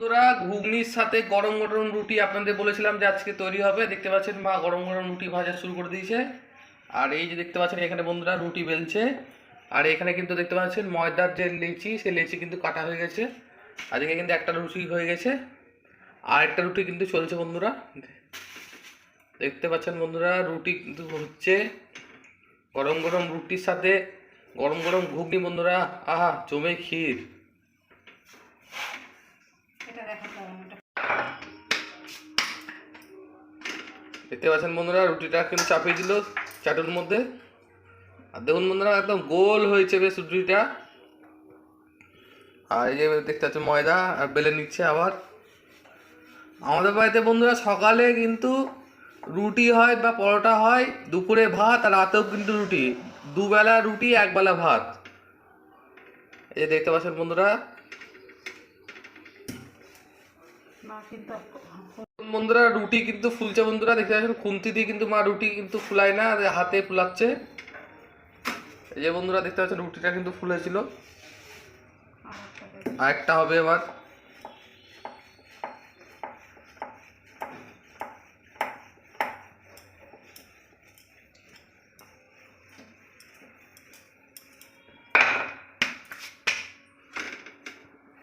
বন্ধুরা, ঘুগনির সাথে গরম গরম রুটি আপনাদের বলেছিলাম যে আজকে তৈরি হবে। দেখতে পাচ্ছেন মা গরম গরম রুটি ভাজা শুরু করে দিয়েছে। আর এই যে দেখতে পাচ্ছেন এখানে বন্ধুরা রুটি বেলছে। আর এখানে কিন্তু দেখতে পাচ্ছেন ময়দার যে লেচি, সেই লেচি কিন্তু কাটা হয়ে গেছে। আজকে কিন্তু একটা রুটি হয়ে গেছে। আর একটা রুটি কিন্তু চলছে বন্ধুরা। দেখতে পাচ্ছেন বন্ধুরা, রুটি কিন্তু হচ্ছে গরম গরম রুটির সাথে গরম গরম ঘুগনি বন্ধুরা। আহা, জমে ক্ষীর। দেখতে পাচ্ছেন বন্ধুরা, রুটিটা কিন্তু চাপিয়ে দিল চাটুর মধ্যে। আর দেখুন বন্ধুরা, একদম গোল হয়েছে বেশ রুটিটা। আর এই যে দেখতে পাচ্ছেন ময়দা, আর বেলে নিচ্ছে আবার। আমাদের বাড়িতে বন্ধুরা, সকালে কিন্তু রুটি হয় বা পরোটা হয়, দুপুরে ভাত আর রাতেও কিন্তু রুটি। দুবেলা রুটি, একবেলা ভাত। এই যে দেখতে পাচ্ছেন বন্ধুরা বন্ধুরা, রুটি কিন্তু ফুলছে বন্ধুরা, দেখতে পাচ্ছেন, খুন্তি দিয়ে কিন্তু মা রুটি কিন্তু ফুলায় না হাতে ফুলাচ্ছে। এই যে বন্ধুরা, দেখতে পাচ্ছেন, রুটিটা কিন্তু ফুলেছিল। আরেকটা হবে এবার।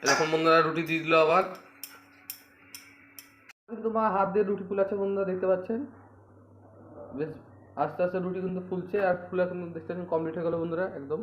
এরকম বন্ধুরা, রুটি দিয়ে দিল আবার। কিন্তু মা হাত দিয়ে রুটি ফুলাচ্ছে বন্ধুরা, দেখতে পাচ্ছেন? বেশ, আস্তে আস্তে রুটি কিন্তু ফুলছে আর ফুলে কিন্তু দেখতে পাচ্ছেন কমপ্লিট হয়ে গেলো বন্ধুরা, একদম।